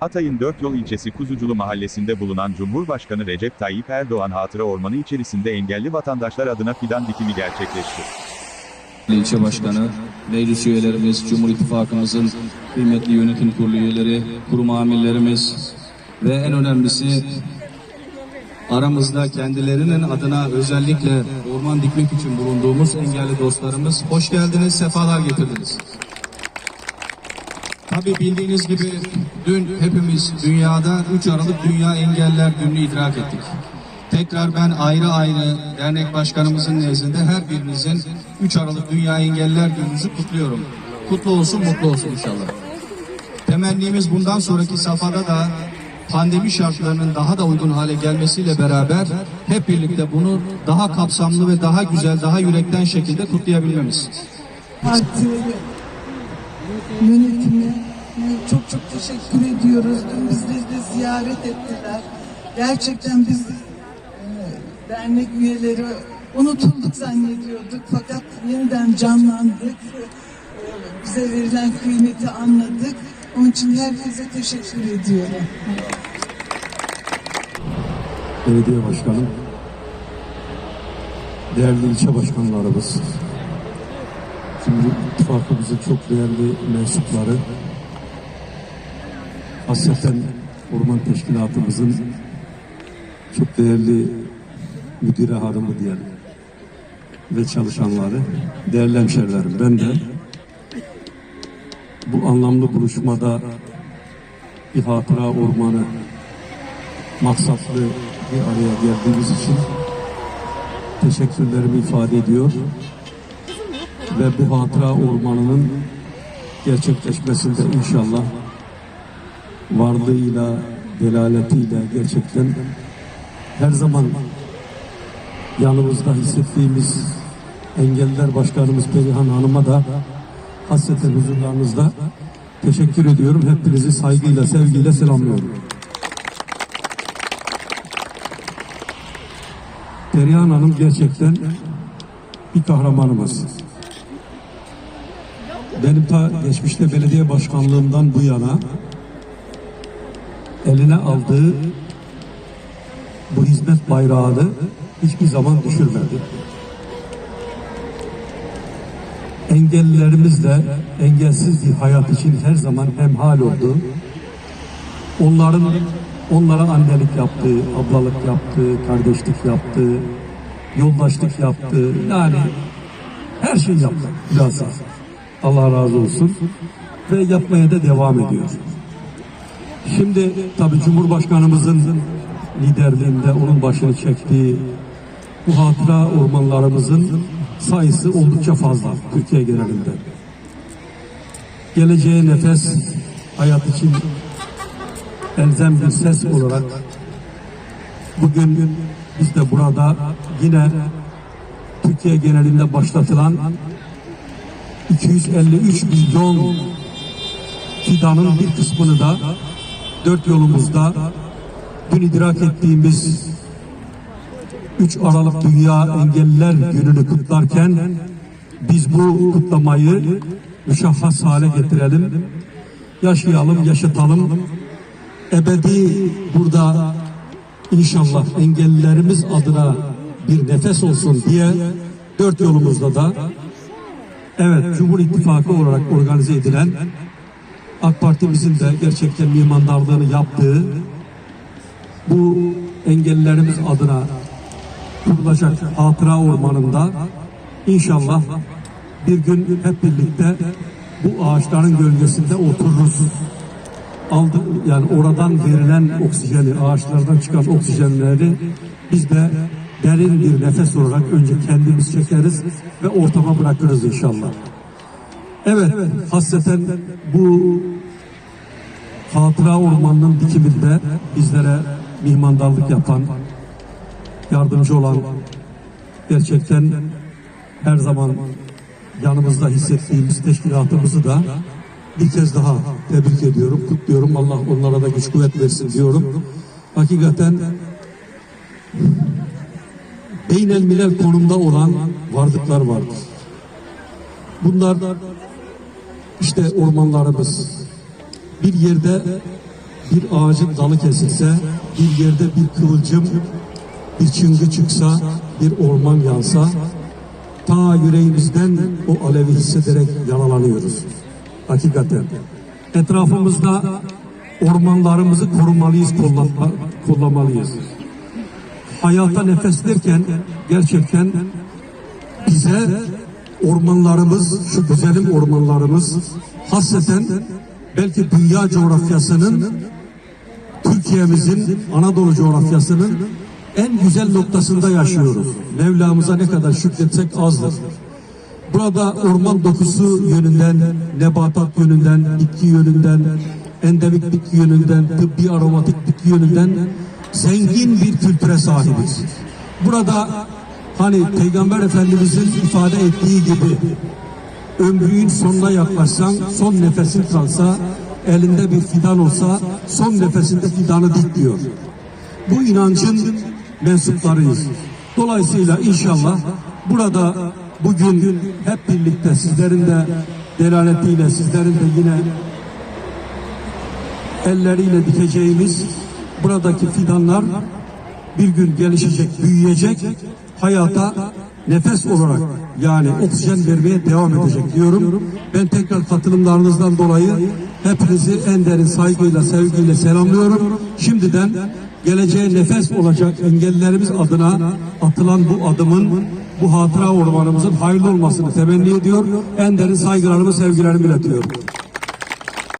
Hatay'ın Dört Yol ilçesi Kuzuculu mahallesinde bulunan Cumhurbaşkanı Recep Tayyip Erdoğan Hatıra Ormanı içerisinde engelli vatandaşlar adına fidan dikimi gerçekleşti. İlçe Başkanı, meclis üyelerimiz, Cumhur İttifakımızın kıymetli yönetim kurulu üyeleri, kurum amirlerimiz ve en önemlisi aramızda kendilerinin adına özellikle orman dikmek için bulunduğumuz engelli dostlarımız hoş geldiniz, sefalar getirdiniz. Tabii bildiğiniz gibi dün hepimiz dünyada 3 Aralık Dünya Engeller Günü'nü idrak ettik. Tekrar ben ayrı ayrı dernek başkanımızın nezdinde her birinizin 3 Aralık Dünya Engeller Günü'nüzü kutluyorum. Kutlu olsun, mutlu olsun inşallah. Temennimiz bundan sonraki safhada da pandemi şartlarının daha da uygun hale gelmesiyle beraber hep birlikte bunu daha kapsamlı ve daha güzel, daha yürekten şekilde kutlayabilmemiz. Parti yönetimine çok çok teşekkür ediyoruz. Dün bizleri de ziyaret ettiler. Gerçekten biz e, dernek üyeleri unutulduk zannediyorduk. Fakat yeniden canlandık. E, bize verilen kıymeti anladık. Onun için herkese teşekkür ediyorum. belediye başkanım, değerli ilçe başkanlarımız, Cumhur İttifakımızın çok değerli mensupları, hasreten Orman Teşkilatımızın çok değerli müdire hanımı diyelim ve çalışanları, değerli hemşerilerim ben de bu anlamlı buluşmada bir hatıra ormanı maksatlı bir araya geldiğimiz için teşekkürlerimi ifade ediyor ve bu hatıra ormanının gerçekleşmesinde inşallah varlığıyla, delaletiyle gerçekten her zaman yanımızda hissettiğimiz engeller başkanımız Perihan Hanım'a da hasreten huzurlarınızda teşekkür ediyorum. Hepinizi saygıyla, sevgiyle selamlıyorum. Perihan Hanım gerçekten bir kahramanımız. Benim ta geçmişte belediye başkanlığımdan bu yana eline aldığı bu hizmet bayrağını hiçbir zaman düşürmedi. Engellilerimizle engelsiz bir hayat için her zaman hemhal oldu. Onların onlara annelik yaptığı, ablalık yaptığı, kardeşlik yaptığı, yoldaşlık yaptığı yani her şey yaptı bilhassa. Allah razı olsun ve yapmaya da devam ediyor. Şimdi tabi Cumhurbaşkanımızın liderliğinde onun başını çektiği bu hatıra ormanlarımızın sayısı oldukça fazla Türkiye genelinde. Geleceğe nefes hayat için elzem bir ses olarak bugün biz de burada yine Türkiye genelinde başlatılan 253 milyon fidanın bir kısmını da dört yolumuzda dün idrak ettiğimiz 3 Aralık Dünya Engelliler Günü'nü kutlarken biz bu kutlamayı müşahhas hale getirelim. Yaşayalım, yaşatalım. Ebedi burada inşallah engellilerimiz adına bir nefes olsun diye dört yolumuzda da evet Cumhur İttifakı olarak organize edilen AK Parti'mizin de gerçekten mimarlarlığını yaptığı bu engellilerimiz adına kurulacak hatıra ormanında inşallah bir gün hep birlikte bu ağaçların gölgesinde otururuz. Aldı, yani oradan verilen oksijeni, ağaçlardan çıkan oksijenleri biz de derin bir nefes olarak önce kendimiz çekeriz ve ortama bırakırız inşallah. Evet, hasreten bu hatıra ormanının dikiminde bizlere mihmandarlık yapan, yardımcı olan, gerçekten her zaman yanımızda hissettiğimiz teşkilatımızı da bir kez daha tebrik ediyorum, kutluyorum. Allah onlara da güç kuvvet versin diyorum. Hakikaten beynel milel konumda olan varlıklar vardır. Bunlar işte ormanlarımız bir yerde bir ağacın dalı kesilse, bir yerde bir kıvılcım, bir çıngı çıksa, bir orman yansa, ta yüreğimizden o alevi hissederek yaralanıyoruz. Hakikaten. Etrafımızda ormanlarımızı korumalıyız, kullanma, kullanmalıyız. Hayata nefes verirken gerçekten bize ormanlarımız, şu güzelim ormanlarımız hasreten belki dünya coğrafyasının Türkiye'mizin, Anadolu coğrafyasının en güzel noktasında yaşıyoruz. Mevlamıza ne kadar şükretsek azdır. Burada orman dokusu yönünden, nebatat yönünden, bitki yönünden, endemik bitki yönünden, tıbbi aromatik bitki yönünden zengin bir kültüre sahibiz. Burada hani Peygamber Efendimizin ifade ettiği gibi ömrünün sonuna yaklaşsan, son nefesin kalsa, elinde bir fidan olsa, son nefesinde fidanı dik diyor. Bu inancın mensuplarıyız. Dolayısıyla inşallah burada bugün hep birlikte sizlerin de delaletiyle, sizlerin de yine elleriyle dikeceğimiz buradaki fidanlar bir gün gelişecek, büyüyecek, hayata nefes olarak yani oksijen vermeye devam edecek diyorum. Ben tekrar katılımlarınızdan dolayı hepinizi en derin saygıyla, sevgiyle selamlıyorum. Şimdiden geleceğe nefes olacak engellilerimiz adına atılan bu adımın, bu hatıra ormanımızın hayırlı olmasını temenni ediyor. En derin saygılarımı, sevgilerimi iletiyorum.